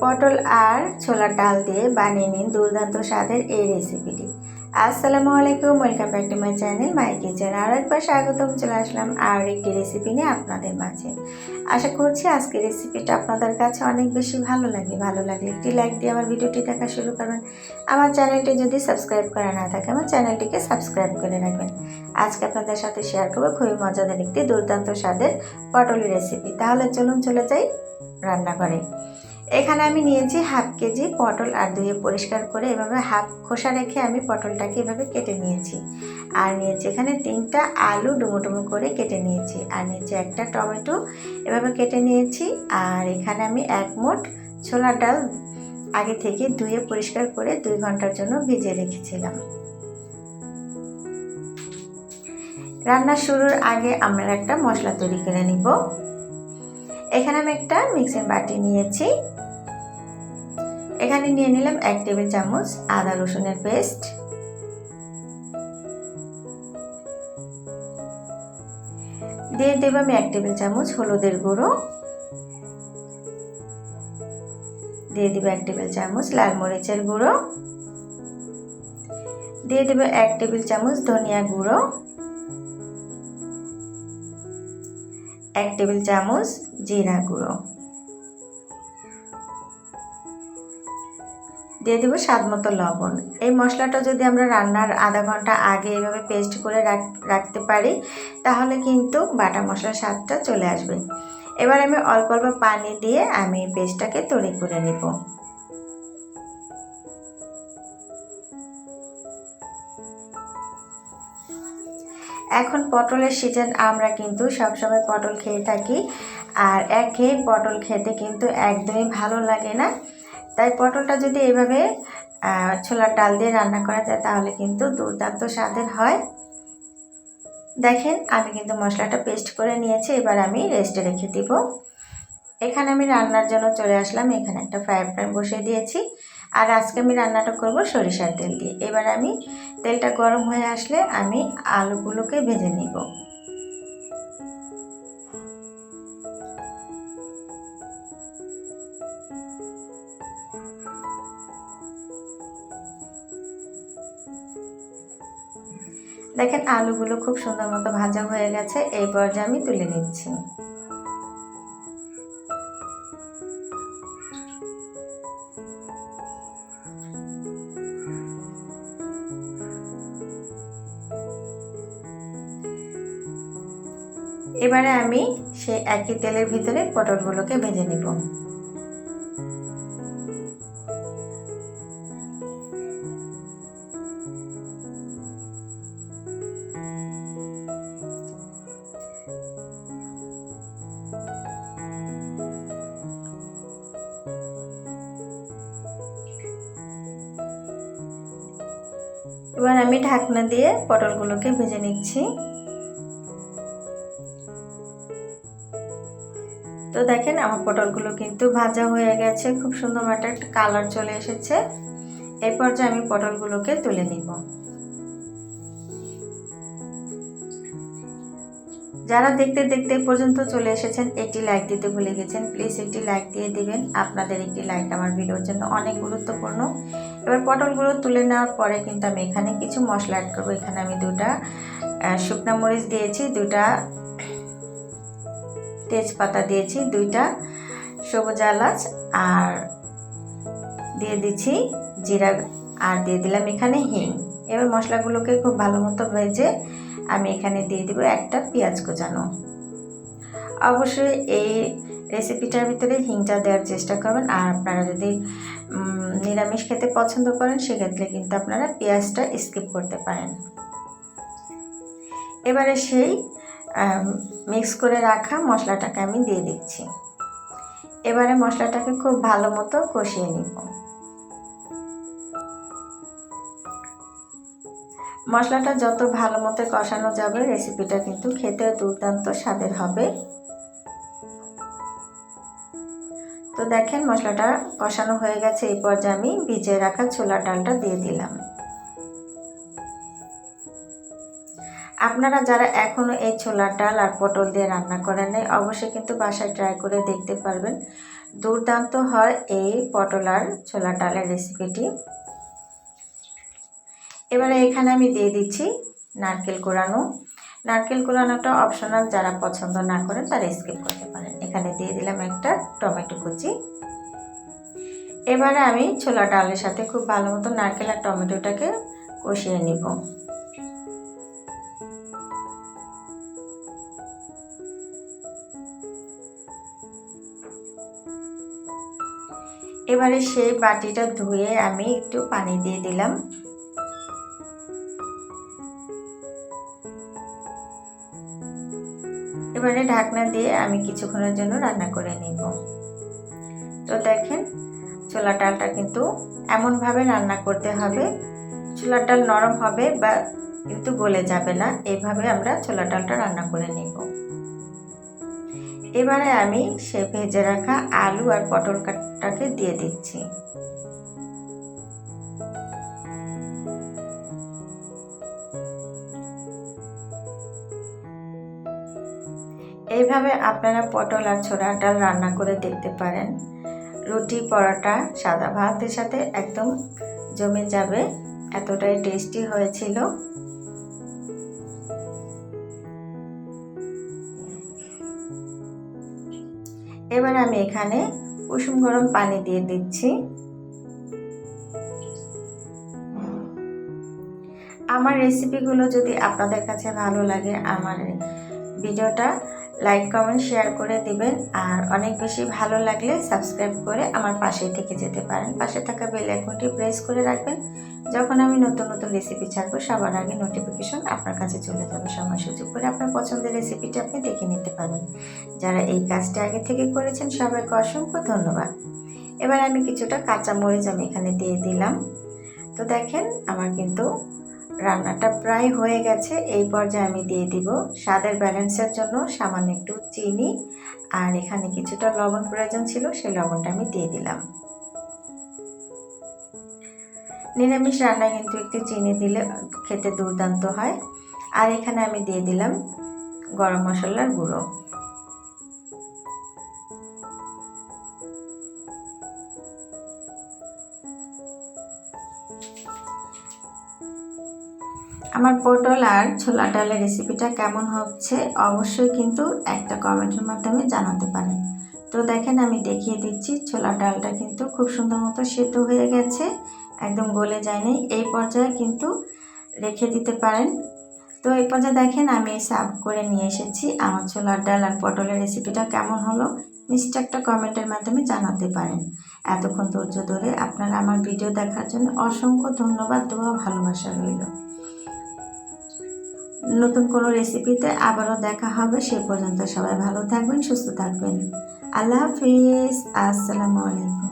পটল আর ছোলার ডাল দিয়ে বানিয়ে নিন দুর্দান্ত স্বাদের এই রেসিপিটি। আসসালামু আলাইকুম, welcome back to my channel my kitchen. আরও একবার স্বাগতম, চলে আসলাম আর একটি রেসিপি নিয়ে আপনাদের মাঝে। আশা করছি আজকের রেসিপিটা আপনাদের কাছে অনেক বেশি ভালো লাগে ভালো লাগলে একটি লাইক দিয়ে আমার ভিডিওটি দেখা শুরু করবেন। আমার চ্যানেলটি যদি সাবস্ক্রাইব করা না থাকে, আমার চ্যানেলটিকে সাবস্ক্রাইব করে রাখবেন। আজকে আপনাদের সাথে শেয়ার করব খুবই মজাদার একটি দুর্দান্ত স্বাদের পটলের রেসিপি। তাহলে চলুন চলে যাই রান্নাঘরে। এখানে আমি নিয়েছি হাফ কেজি পটল আর ধুয়ে পরিষ্কার করে এভাবে হাফ খোসা রেখে আমি পটলটাকে এভাবে কেটে নিয়েছি। আর নিয়েছি এখানে তিনটা আলু ডুমো করে কেটে নিয়েছি। আর নিয়েছি একটা টমেটো এভাবে কেটে নিয়েছি। আর এখানে আমি এক মোট ছোলার ডাল আগে থেকে ধুয়ে পরিষ্কার করে দুই ঘণ্টার জন্য ভিজে রেখেছিলাম। রান্না শুরুর আগে আমরা একটা মশলা তৈরি করে নিব। এখানে আমি একটা মিক্সিং বাটি নিয়েছি। এখানে নিয়ে নিলাম এক টেবিল চামচ আদা রসুনের পেস্ট। দিয়ে দেব আমি এক টেবিল চামচ হলুদের গুঁড়ো। দিয়ে দেবো এক টেবিল চামচ লাল মরিচের গুঁড়ো। দিয়ে দেবো এক টেবিল চামচ ধনিয়া গুঁড়ো। এক টেবিল চামচ জিরা গুঁড়ো। দিয়ে দেবো স্বাদ মতো লবণ। এই মশলাটা যদি আমরা রান্নার আধা ঘণ্টা আগে এভাবে পেস্ট করে রাখতে পারি, তাহলে কিন্তু বাটা মশলার স্বাদটা চলে আসবে। এবার আমি অল্প অল্প পানি দিয়ে আমি পেস্টটাকে তৈরি করে নেব। এখন পটলের সিজন আমরা কিন্তু সবসময় পটল খেয়ে থাকি, আর এক খেয়ে পটল খেতে কিন্তু একদমই ভালো লাগে না। তাই পটলটা যদি এইভাবে ছোলার ডাল দিয়ে রান্না করা যায়, তাহলে কিন্তু দুর্দান্ত স্বাদের হয়। দেখেন, আমি কিন্তু মশলাটা পেস্ট করে নিয়েছি, এবার আমি রেস্টে রেখে দিব। এখানে আমি রান্নার জন্য চলে আসলাম, এখানে একটা ফ্রাই প্যান বসিয়ে দিয়েছি। আর আজকে আমি রান্নাটা করব সরিষার তেল দিয়ে। এবার আমি তেলটা গরম হয়ে আসলে আমি আলুগুলোকে ভেজে নিব। দেখেন আলুগুলো খুব সুন্দর মতো ভাজা হয়ে গেছে, এই পর্যায়ে আমি তুলে নিচ্ছি। এবারে আমি সেই একই তেলের ভিতরে পটলগুলোকে ভেজে নিব। এবার আমি ঢাকনা দিয়ে পটলগুলোকে ভেজে নিচ্ছি। তো দেখেন আমার পটলগুলো কিন্তু ভাজা হয়ে গেছে, খুব সুন্দর একটা কালার চলে এসেছে। এই পর্যায়ে আমি পটলগুলোকে তুলে নিব। যারা দেখতে দেখতে পর্যন্ত চলে এসেছেন, একটি লাইক দিতে ভুলে গেছেন প্লিজ একটি লাইক দিয়ে দিবেন। আপনাদের একটি লাইক আমার ভিডিওর জন্য অনেক গুরুত্বপূর্ণ। এবার পটলগুলো তুলে নেওয়ার পরে কিন্তু আমি এখানে কিছু মশলা অ্যাড করব। এখানে আমি দুটা শুকনা মরিচ দিয়েছি, দুটা তেজপাতা দিয়েছি, দুইটা সবুজ এলাচ, আর দিয়ে দিচ্ছি জিরা, আর দিয়ে দিলাম এখানে হিং। এবার মশলাগুলোকে খুব ভালো মতো ভেজে আমি এখানে দিয়ে দেবো একটা পেঁয়াজ কোচানো। অবশ্যই এই রেসিপিটার ভিতরে হিংটা দেওয়ার চেষ্টা করবেন। আর আপনারা যদি নিরামিষ খেতে পছন্দ করেন, সেক্ষেত্রে কিন্তু আপনারা পেঁয়াজটা স্কিপ করতে পারেন। এবারে সেই মিক্স করে রাখা মশলাটাকে আমি দিয়ে দিচ্ছি। এবারে মশলাটাকে খুব ভালো মতো কষিয়ে নিব। মশলাটা যত ভালো মতো কষানো যাবে রেসিপিটা কিন্তু খেতে দুর্দান্ত স্বাদের হবে। তো দেখেন মশলাটা কষানো হয়ে গেছে, এই পর্যায়ে আমি ভিজিয়ে রাখা ছোলার ডালটা দিয়ে দিলাম। আপনারা যারা এখনও এই ছোলার ডাল আর পটল দিয়ে রান্না করেন নাই, অবশ্যই কিন্তু বাসায় ট্রাই করে দেখতে পারবেন। দুর্দান্ত হয় এই পটল আর ছোলা ডালের রেসিপিটি এবারে এখানে আমি দিয়ে দিচ্ছি নারকেল কোরানো। নারকেল কোরানোটা অপশনাল যারা পছন্দ না করেন তারা স্কিপ করতে পারেন। এখানে দিয়ে দিলাম একটা টমেটো কুচি। এবারে আমি ছোলা ডালের সাথে খুব ভালো মতো নারকেল আর টমেটোটাকে কষিয়ে নিব। এবারে সেই বাটিটা ধুয়ে আমি একটু পানি দিয়ে দিলাম। এবারে ঢাকনা দিয়ে আমি কিছুক্ষণের জন্য রান্না করে নিব। তো দেখেন ছোলা ডালটা কিন্তু এমনভাবে রান্না করতে হবে, ছোলার ডাল নরম হবে বা কিন্তু গলে যাবে না, এভাবে আমরা ছোলা ডালটা রান্না করে নিব। এবারে আমি সে ভেজে রাখা আলু আর পটল কাটাকে দিয়ে দিচ্ছি। এইভাবে আপনারা পটল আর ছোলা ডাল রান্না করে দেখতে পারেন। রুটি, পরোটা, সাদা ভাতের সাথে একদম জমে যাবে। এতটাই টেস্টি হয়েছিল। এবার আমি এখানে কুসুম গরম পানি দিয়ে দিচ্ছি। আমার রেসিপিগুলো যদি আপনাদের কাছে ভালো লাগে, আমার ভিডিওটা লাইক কমেন্ট শেয়ার করে দিবেন। আর অনেক বেশি ভালো লাগলে সাবস্ক্রাইব করে আমার পাশে থেকে যেতে পারেন। পাশে থাকা বেল আইকনটি প্রেস করে রাখবেন। যখন আমি নতুন নতুন রেসিপি ছাড়বো, সবার আগে নোটিফিকেশন আপনার কাছে চলে যাবে। সময় সুযোগ করে আপনার পছন্দের রেসিপিটি আপনি দেখে নিতে পারেন। যারা এই কাজটা আগে থেকে করেছেন, সবাইকে অসংখ্য ধন্যবাদ। এবার আমি কিছুটা কাঁচা মরিচ আমি এখানে দিয়ে দিলাম। তো দেখেন, আমার কিন্তু রান্নাটা প্রায় হয়ে গেছে। এই পর্যায়ে আমি দিয়ে দিব স্বাদের ব্যালেন্সের জন্য সামান্য একটু চিনি আর এখানে কিছুটা লবণ প্রয়োজন ছিল, সেই লবণটা আমি দিয়ে দিলাম। নিরামিষ রান্নায় কিন্তু একটু চিনি দিলে খেতে দুর্দান্ত হয়। আর এখানে আমি দিয়ে দিলাম গরম মশলার গুঁড়ো। আমার পটল আর ছোলা ডালের রেসিপিটা কেমন হচ্ছে অবশ্যই কিন্তু একটা কমেন্টের মাধ্যমে জানাতে পারেন। তো দেখেন, আমি দেখিয়ে দিচ্ছি ছোলা ডালটা কিন্তু খুব সুন্দর মতো সেদ্ধ হয়ে গেছে, একদম গলে যায়নি। এই পর্যায়ে কিন্তু রেখে দিতে পারেন। তো এই পর্যায়ে দেখেন, আমি সার্ভ করে নিয়ে এসেছি আমার ছোলার ডাল আর পটলের রেসিপিটা কেমন হলো। নিশ্চয় একটা কমেন্টের মাধ্যমে জানাতে পারেন। এতক্ষণ ধৈর্য ধরে আপনারা আমার ভিডিও দেখার জন্য অসংখ্য ধন্যবাদ, দোয়া ভালোবাসা রইল। নতুন কোনো রেসিপিতে আবারও দেখা হবে। সে পর্যন্ত সবাই ভালো থাকবেন, সুস্থ থাকবেন। আল্লাহ হাফিজ। আসসালামু আলাইকুম।